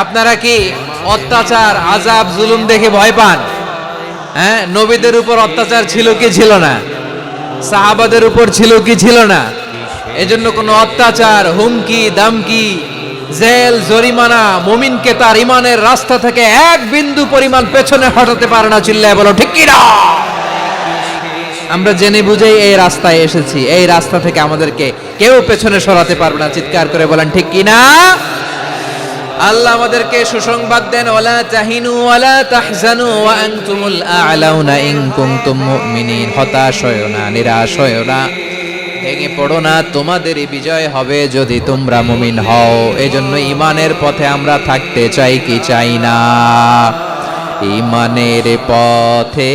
আপনারা কি অত্যাচার আজাব জুলুম দেখে ভয় পান? হ্যাঁ নবীদের উপর অত্যাচার ছিল কি ছিল না? সাহাবাদের উপর ছিল কি ছিল না? এজন্য কোনো অত্যাচার, হুমকি, দামকি, জেল, জরিমানা, মুমিনকে তার ইমানের রাস্তা থেকে এক বিন্দু পরিমাণ পেছনে হটাতে পারে না, চিল্লায় বলো, ঠিক কি না আমরা জেনে বুঝেই এই রাস্তায় এসেছি। এই রাস্তা থেকে আমাদেরকে কেউ পেছনে সরাতে পারবে না, চিৎকার করে বলেন, ঠিক কি না আল্লাহ আমাদেরকে সুসংবাদ দেন, ওয়ালা তাহিনু ওয়ালা তাহজানু ওয়া আনতুমুল আ'লাউনা ইন কুনতুম মুমিনিন। হতাশ হয়ো না নিরাশ হয়ো না। ভেঙে পড়ো না, তোমাদেরই বিজয় হবে যদি তোমরা মুমিন হও। এজন্য ইমানের পথে আমরা থাকতে চাই কি চাই না। ইমানের পথে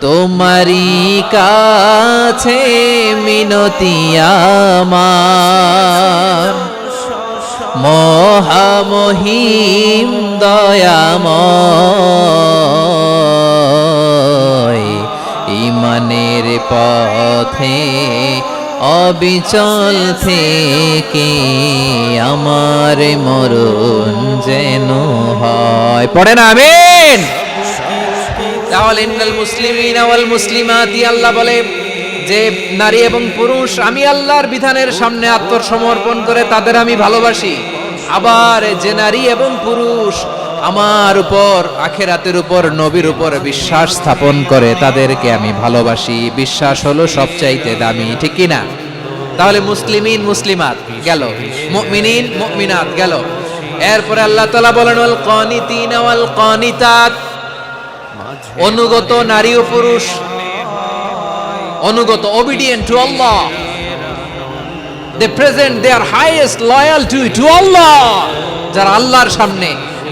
তোমারই কাছে মিনতি আমার। মহামহিম দয়াময়, ইমানের পথে অবিচল থেকে আমার মরণ যেন হয়। পড়ে না, আমিন। তাহলে ইন্নাল মুসলিমিন ওয়াল মুসলিমাতি, আল্লাহ বলে যে নারী এবং পুরুষ, আমি আল্লাহর বিধানের সামনে আত্মসমর্পণ করে তাদের আমি ভালোবাসি। আবার যে নারী এবং পুরুষ আমার উপর, আখেরাতের উপর, নবীর উপর বিশ্বাস স্থাপন করে তাদেরকে আমি ভালোবাসি। বিশ্বাস হলো সবচাইতে দামি, ঠিক কি না? তাহলে মুসলিমিন, মুসলিমাত গেল, মুমিনিন, মুমিনাত গেল। এরপরে আল্লাহ তাআলা বলেন, ওয়াল কানিতিন, ওয়াল কানিতাত। অনুগত নারী ও পুরুষ, অনুগত obedient to Allah. They present their highest loyalty to Allah, যারা আল্লাহর সামনে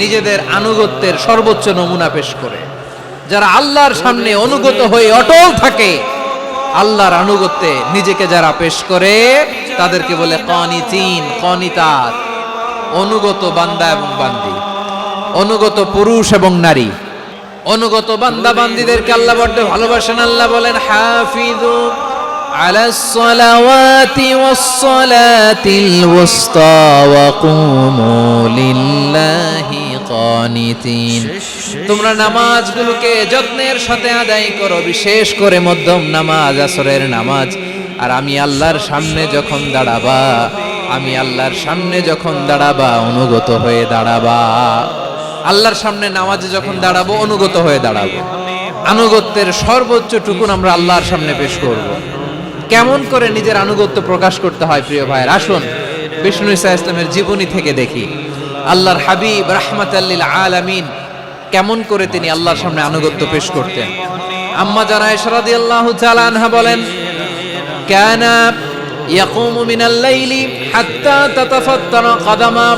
নিজেদের আনুগত্যের সর্বোচ্চ নমুনা পেশ করে। যারা আল্লাহর সামনে অনুগত হয়ে অটল থাকে, আল্লাহর আনুগত্যে নিজেকে যারা পেশ করে, তাদেরকে বলে কনিতিন, কনিতাত, অনুগত বান্দা এবং বান্দি, অনুগত পুরুষ এবং নারী। অনুগত বান্দা বান্দিদেরকে আল্লাহ বড্ড ভালোবাসেন আল্লাহ বলেন হাফিজু على الصلوات والصلاة الوسطى وقوموا لله قانتين তোমরা নামাজগুলোকে যত্নের সাথে আদায় করো বিশেষ করে মধ্যম নামাজ আসরের নামাজ আর আমি আল্লাহর সামনে যখন দাঁড়াবা আমি আল্লাহর সামনে যখন দাঁড়াবা অনুগত হয়ে দাঁড়াবা আল্লাহর সামনে নামাজে যখন দাঁড়াবো অনুগত হয়ে দাঁড়াবো আনুগত্যের সর্বোচ্চ টুকুন আমরা আল্লাহর সামনে পেশ করব। কেমন করে নিজের আনুগত্য প্রকাশ করতে হয় প্রিয় ভাইয়ের আসুন বিষ্ণু ইসা ইসলামের জীবনী থেকে দেখি আল্লাহর হাবিব রাহমাত আলামিন কেমন করে তিনি আল্লাহর সামনে আনুগত্য পেশ করতেন আম্মা জানা ইশরাদি আল্লাহ আনহা বলেন كان يقوم من الليل حتى تتفطر قدمه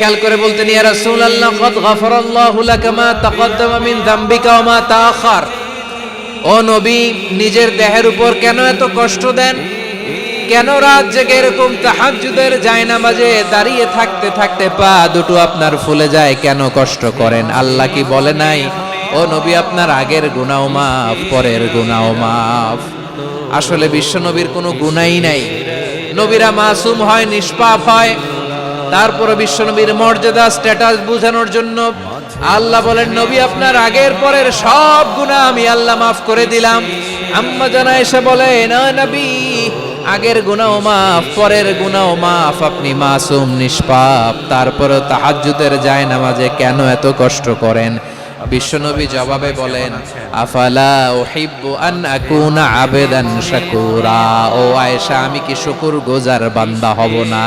খেয়াল করে বলতেন, ইয়া রাসূলুল্লাহ, কদ গাফারাল্লাহু লাকা মা তাকদ্দামা মিন যামবিকা ওয়া মা তাআখার। ও নবী, নিজের দেহের উপর কেন এত কষ্ট দেন? কেন রাত জেগে এরকম তাহাজ্জুদের জায়নামাজে দাঁড়িয়ে থাকতে থাকতে পা দুটো আপনার ফুলে যায়? কেন কষ্ট করেন? আল্লাহ কি বলে নাই? ও নবী, আপনার আগের গুনাও মাফ, পরের গুনাও মাফ। আসলে বিশ্ব নবীর কোনো গুনাই নাই। নবীরা মাসুম হয়, নিষ্পাপ হয়। তারপরে বিশ্বনবীর মর্যাদা স্ট্যাটাস বোঝানোর জন্য আল্লাহ বলেন, নবী, আপনার আগের পরের সব গুনাহ আমি আল্লাহ মাফ করে দিলাম। আম্মা জানা এসে বলে, না নবী, আগের গুনাও মাফ, পরের গুনাও মাফ, আপনি মাসুম, নিষ্পাপ, তারপরে তাহাজ্জুদের যায় নামাজে কেন এত কষ্ট করেন? বিশ্বনবী জবাবে বলেন, আফালা উহিব্বু আন আকুনা আবেদান শাকুরা। ও আয়েশা, আমি কি শুকুর গোজার বান্দা হব না?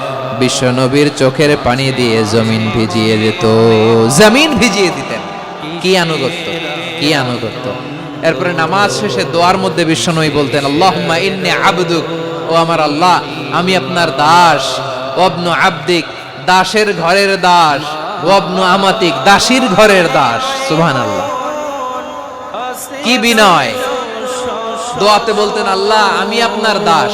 বিশ্বনবীর চোখের পানি দিয়ে জমিন ভিজিয়ে দিত। জমিন ভিজিয়ে দিতেন। কি আনুগত্য? কি আনুগত্য? এরপরে নামাজ শেষে দোয়ার মধ্যে বিশ্বনবী বলতেন, আল্লাহুম্মা ইন্নী আবদুক, ও আমার আল্লাহ, আমি আপনার দাস। অবনু আবদিক, দাসের ঘরের দাস। অবনু আমাতিক, দাসীর ঘরের দাস। সুবহানাল্লাহ। কি বিনয়? দোয়াতে বলতেন, আল্লাহ, আমি আপনার দাস।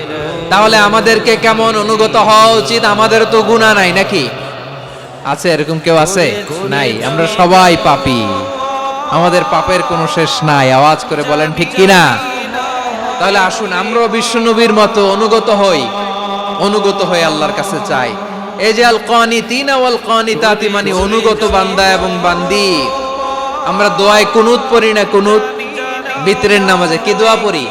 তাহলে আমাদেরকে কেমন অনুগত হওয়া উচিত? আমাদের তো গুণা নাই নাকি? আছে, এরকম কেউ আছে? নাই, আমরা সবাই পাপি। আমাদের পাপের কোনো শেষ নাই। আওয়াজ করে বলেন, ঠিক কিনা? তাহলে আসুন, আমরাও বিশ্বনবীর মতো অনুগত হই। অনুগত হয়ে আল্লাহর কাছে চাই। এই যে আল কানিতিন ওয়াল কানিতাতি মানে অনুগত বান্দা এবং বান্দি। আমরা দোয়ায় কুনুত পড়ি না, কুনুত বিতরের নামাজে। কি দোয়া পড়ি?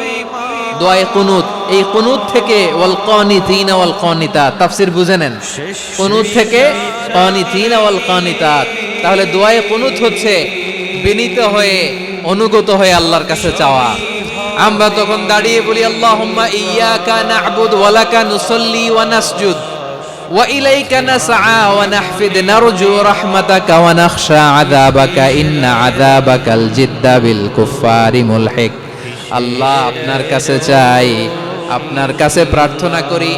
দোয়ায় কুনুত। এই কুনুত থেকে ওয়াল কানিতিন ওয়াল কানিতাত। তাফসীর বুঝে নেন। কুনুত থেকে কানিতিন ওয়াল কানিতাত। তাহলে দোয়ায় কুনুত হচ্ছে বিনীত হয়ে, অনুগত হয়ে আল্লাহর কাছে চাওয়া। আমরা তখন দাঁড়িয়ে বলি, আল্লাহুম্মা ইয়্যাকা না'বুদু ওয়া লাকা নুসাল্লি ওয়া নাসজুদ। ওয়া ইলাইকা নাসআ ওয়া নাহফিদ। নারজু রাহমাতাকা ওয়া নাখশা আযাবাকা। ইন্না আযাবাকাল জিদ্দা বিল কুফফারি মুলহিক। আল্লাহ আপনার কাছে চাই, আপনার কাছে প্রার্থনা করি,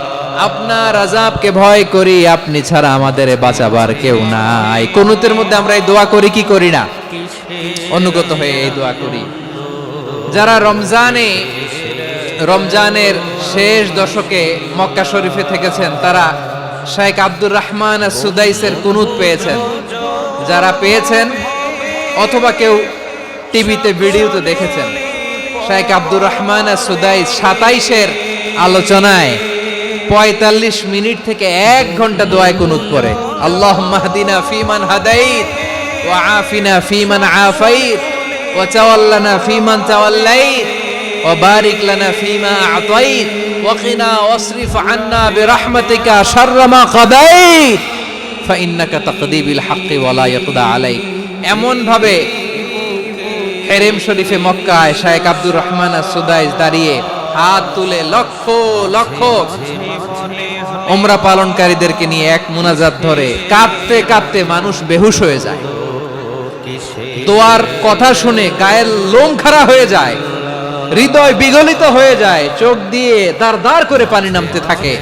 আপনার আজাবকে ভয় করি, আপনি ছাড়া আমাদের বাঁচাবার কেউ নাই। কুনুতের মধ্যে আমরা এই দোয়া করি, কি করি না? অনুগত হয়ে এই দোয়া করি। যারা রমজানে, রমজানের শেষ দশকে মক্কা শরীফে থেকেছেন, তারা শেখ আব্দুর রহমান সুদাইসের কুনুত পেয়েছেন। যারা পেয়েছেন, অথবা কেউ টিভিতে, ভিডিওতে দেখেছেন শেখ আব্দুর রহমান সুদাই সাতাইশের আলোচনায় পঁয়তাল্লিশ মিনিট থেকে এক ঘণ্টা দোয়ায় কুনুত করে আল্লাহ মাহদিনা ফিমান হাদাইত ও আফিনা ফিমান আফাইত ওয়া চাওয়াল্লানা ফিমান চাওয়াল্লাইত ও বারিক লানা ফিমা আতাইত ওয়া কিনা আন্না বিরাহমাতিকা শাররা মা কাদাইত। ফাইন্নাকা তাকদিবিল হাক্কি ওয়া ইয়াকদা আলাইক। এমন ভাবে হেরেম শরীফে মক্কায় শায়েক আব্দুর রহমান সুদাইস দাঁড়িয়ে হাত তুলে লক্ষ লক্ষ। ওমরা পালনকারীদেরকে নিয়ে এক মুনাজাত ধরে কাঁদতে কাঁদতে মানুষ বেহুশ হয়ে যায়। দোয়ার কথা শুনে গায়ের লোম খাড়া হয়ে যায়, হৃদয় বিগলিত হয়ে যায়, চোখ দিয়ে দার দার করে পানি নামতে থাকে।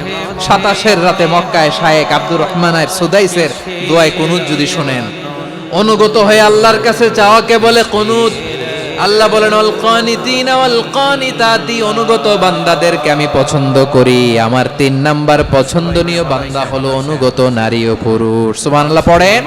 সাতাশের রাতে মক্কায় শায়েক আব্দুর রহমানের সুদাইসের দোয়ায় কুনুত যদি শোনেন, অনুগত হয়ে আল্লাহর কাছে চাওয়াকে বলে কুনুত। আল্লাহ বলেন অনুগত বান্দাদেরকে আমি পছন্দ করি। আমার তিন নাম্বার পছন্দনীয় বান্দা হলো অনুগত নারী ও পুরুষ। সুবহানাল্লাহ, পড়েন?